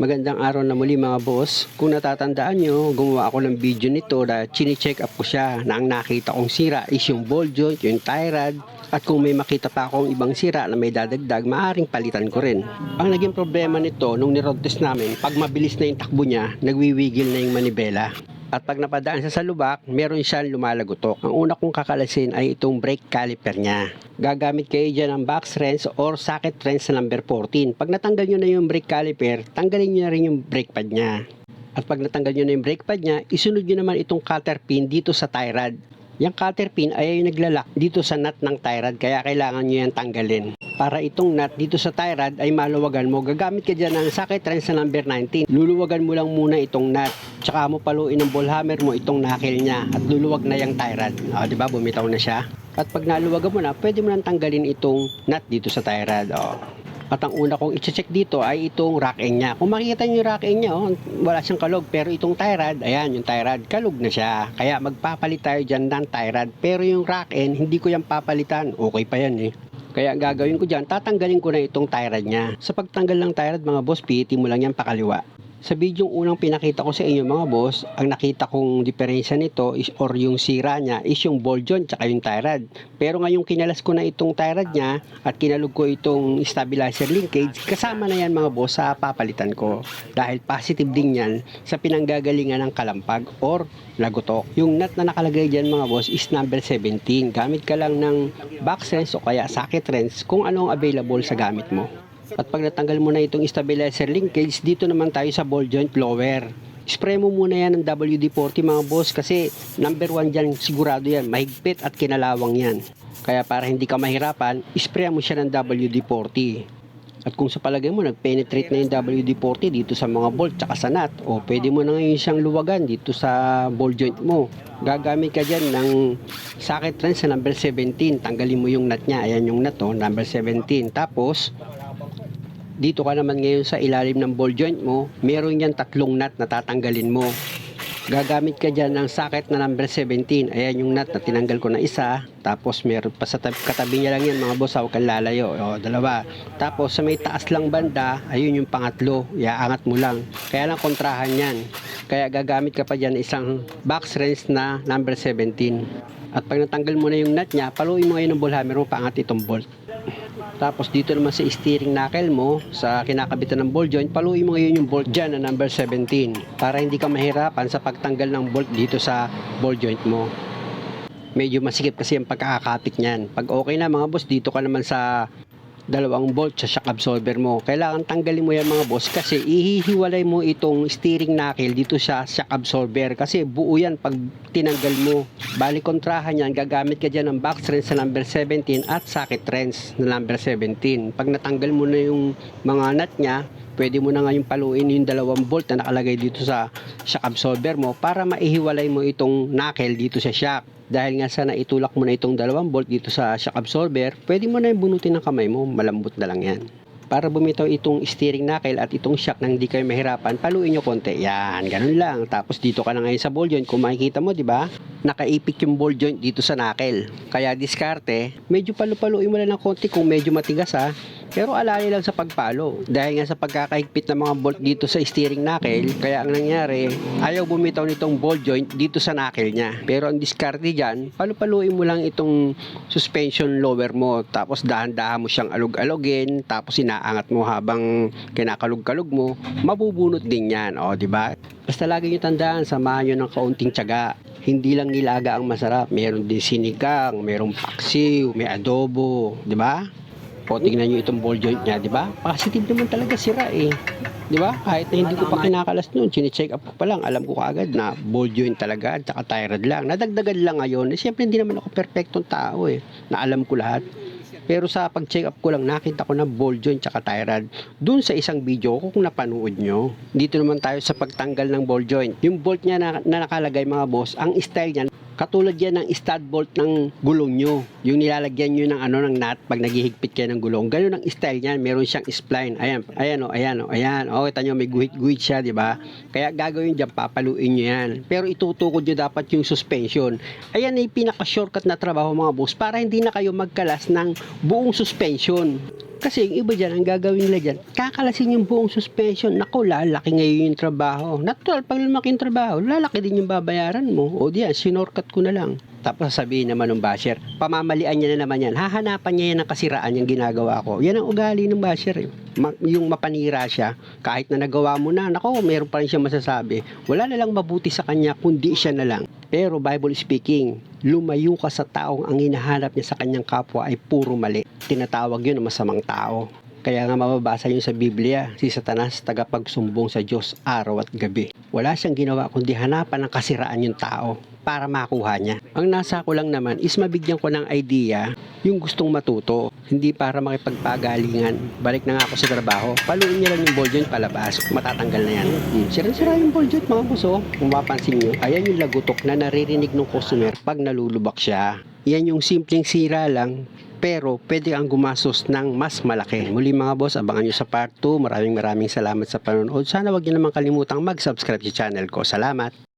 Magandang araw na muli mga boss. Kung natatandaan nyo, gumawa ako ng video nito na chine-check up ko siya na ang nakita kong sira is yung ball joint, yung tie rod, at kung may makita pa akong ibang sira na may dadagdag, maaring palitan ko rin. Ang naging problema nito nung niroad test namin, pag mabilis na yung takbo niya, nagwiwigil na yung manibela. At pag napadaan siya sa lubak, meron siyang lumalagotok. Ang una kong kakalasin ay itong brake caliper niya. Gagamit kayo dyan ng box wrench or socket wrench number 14. Pag natanggal nyo na yung brake caliper, tanggalin nyo na rin yung brake pad niya. At pag natanggal nyo na yung brake pad niya, isunod nyo naman itong cutter pin dito sa tie rod. Yung cutter pin ay yung naglalak dito sa nut ng tie rod, kaya kailangan nyo yan tanggalin. Para itong nut dito sa tie rod ay maluwagan mo, gagamit ka dyan ng socket wrench na number 19. Luluwagan mo lang muna itong nut, tsaka mo paluin ng ball hammer mo itong knuckle niya at luluwag na yung tie rod. O, di ba? Bumitaw na siya. At pag naluwagan mo na, pwede mo nang tanggalin itong nut dito sa tie rod. O. At ang una kong i-check dito ay itong rack end niya. Kung makikita niyo yung rack end niya, oh, wala siyang kalog. Pero itong tie rod, ayan, yung tie rod, kalog na siya. Kaya magpapalit tayo dyan ng tie rod. Pero yung rack end, hindi ko yan papalitan. Okay pa yan eh. Kaya gagawin ko dyan, tatanggalin ko na itong tie rod niya. Sa pagtanggal ng tie rod, mga boss, piti mo lang yan pakaliwa. Sa video unang pinakita ko sa inyo mga boss, ang nakita kong diferensya nito is or yung sira niya is yung ball joint tsaka yung tie rod. Pero ngayong kinalas ko na itong tie rod niya at kinalog ko itong stabilizer linkage, kasama na yan mga boss sa papalitan ko. Dahil positive din yan sa pinanggagalingan ng kalampag or lagotok. Yung nut na nakalagay dyan mga boss is number 17. Gamit ka lang ng box wrench o kaya socket wrench kung anong available sa gamit mo. At pag natanggal mo na itong stabilizer linkage, dito naman tayo sa ball joint lower. Spray mo muna yan ng WD-40 mga boss kasi number 1 dyan sigurado yan, mahigpit at kinalawang yan. Kaya para hindi ka mahirapan, spray mo siya ng WD-40. At kung sa palagay mo nag-penetrate na yung WD-40 dito sa mga bolt tsaka sa nut, o pwede mo na ngayon siyang luwagan dito sa ball joint mo. Gagamit ka dyan ng socket wrench sa number 17. Tanggalin mo yung nut niya. Ayan yung nut, oh, number 17. Tapos, dito ka naman ngayon sa ilalim ng ball joint mo, meron yan tatlong nut na tatanggalin mo. Gagamit ka dyan ng socket na number 17. Ayan yung nut na tinanggal ko na isa. Tapos meron pa sa tab- katabi niya lang yan mga boss. Huwag kang lalayo. O, dalawa. Tapos sa may taas lang banda, ayun yung pangatlo. Iaangat mo lang. Kaya lang kontrahan yan. Kaya gagamit ka pa dyan isang box wrench na number 17. At pag natanggal mo na yung nut niya, paluin mo ngayon ng ball hammer mo paangat itong bolt. Tapos dito naman sa steering knuckle mo, sa kinakabitan ng ball joint, paluin mo ngayon yung bolt dyan na number 17 para hindi ka mahirapan sa pagtanggal ng bolt dito sa ball joint mo. Medyo masikip kasi ang pagkakakapit niyan. Pag okay na mga boss, dito ka naman sa dalawang bolt sa shock absorber mo. Kailangan tanggalin mo yan mga boss kasi ihihiwalay mo itong steering knuckle dito sa shock absorber kasi buo yan pag tinanggal mo. Bali kontrahan yan, gagamit ka dyan ng box wrench sa number 17 at socket wrench na number 17. Pag natanggal mo na yung mga nut niya, pwede mo na ngayon paluin yung dalawang bolt na nakalagay dito sa shock absorber mo para maihiwalay mo itong knuckle dito sa shock. Dahil nga sa naitulak mo na itong dalawang bolt dito sa shock absorber, pwede mo na yung bunutin ng kamay mo, malambot na lang yan. Para bumitaw itong steering knuckle at itong shock nang hindi kayo mahirapan, paluin nyo konti. Yan, ganun lang. Tapos dito ka na ngayon sa ball joint. Kung makikita mo, di ba? Nakaipit yung ball joint dito sa knuckle. Kaya diskarte, medyo palu-paluin mo lang ng konti kung medyo matigas ha. Pero alala lang sa pagpalo. Dahil nga sa pagkakahigpit ng mga bolt dito sa steering knuckle, kaya ang nangyari, ayaw bumitaw nitong ball joint dito sa knuckle niya. Pero ang diskarte dyan, palu-paluin mo lang itong suspension lower mo. Tapos dahan-dahan mo siyang alog-alogin. Tapos inaangat mo habang kinakalog-kalog mo. Mabubunot din yan. O, di ba? Basta lagi nyo tandaan, samahan nyo ng kaunting tiyaga. Hindi lang nilaga ang masarap. Meron din sinigang, merong paksiw, may adobo. Di ba? O tingnan nyo itong ball joint niya, di ba? Positive naman talaga sira eh. Di ba? Kahit na hindi ko pa kinakalas noon, chine-check up ko pa lang, alam ko kaagad na ball joint talaga at saka tie rod lang. Nadagdagan lang ngayon. Eh, Siyempre hindi naman ako perfectong tao eh, na alam ko lahat. Pero sa pag-check up ko lang, nakita ko na ball joint tsaka tie rod. Doon sa isang video ko kung napanood nyo. Dito naman tayo sa pagtanggal ng ball joint. Yung bolt niya na, na nakalagay mga boss, ang style niya, katulad yan ng stud bolt ng gulong nyo. Yung nilalagyan nyo ng ano ng nut pag naghihigpit kayo ng gulong. Ganun ang style niyan. Meron siyang spline. Ayan, ayan o, ayan o, ayan. O, kita nyo may guhit-guhit siya, di ba? Kaya gagawin dyan, papaluin nyo yan. Pero itutukod nyo dapat yung suspension. Ayan ay pinaka-shortcut na trabaho mga boss para hindi na kayo magkalas ng buong suspension. Kasi yung iba dyan, ang gagawin nila dyan, kakalasin yung buong suspension. Naku, lalaki ngayon yung trabaho. Natural, pag lumaki yung trabaho, lalaki din yung babayaran mo. O diyan, sinorkat ko na lang. Tapos sabihin naman ng basher, pamamalian niya na naman yan. Hahanapan niya yan ng kasiraan yung ginagawa ko. Yan ang ugali ng basher. Eh. Yung mapanira siya, kahit na nagawa mo na, nako, meron pa rin siya masasabi. Wala na lang mabuti sa kanya, kundi siya na lang. Pero Bible speaking, lumayo ka sa taong ang hinahanap niya sa kanyang kapwa ay puro mali. Tinatawag yun ng masamang tao. Kaya nga mababasa yun sa Biblia, si Satanas tagapagsumbong sa Diyos araw at gabi. Wala siyang ginawa kundi hanapan ng kasiraan yung tao para makuha niya. Ang nasa ko lang naman is mabigyan ko ng idea yung gustong matuto, hindi para makipagpagalingan. Balik na nga ako sa trabaho, paluin niya lang yung ball joint palabas, matatanggal na yan. Hmm. Sira-sira yung ball joint mga buso. Kung mapansin nyo, ayan yung lagutok na naririnig ng customer pag nalulubak siya. Yan yung simpleng sira lang, pero pwede kang gumastos ng mas malaki. Muli mga boss, abangan nyo sa part 2. Maraming maraming salamat sa panonood. Sana wag nyo naman kalimutang mag-subscribe sa channel ko. Salamat!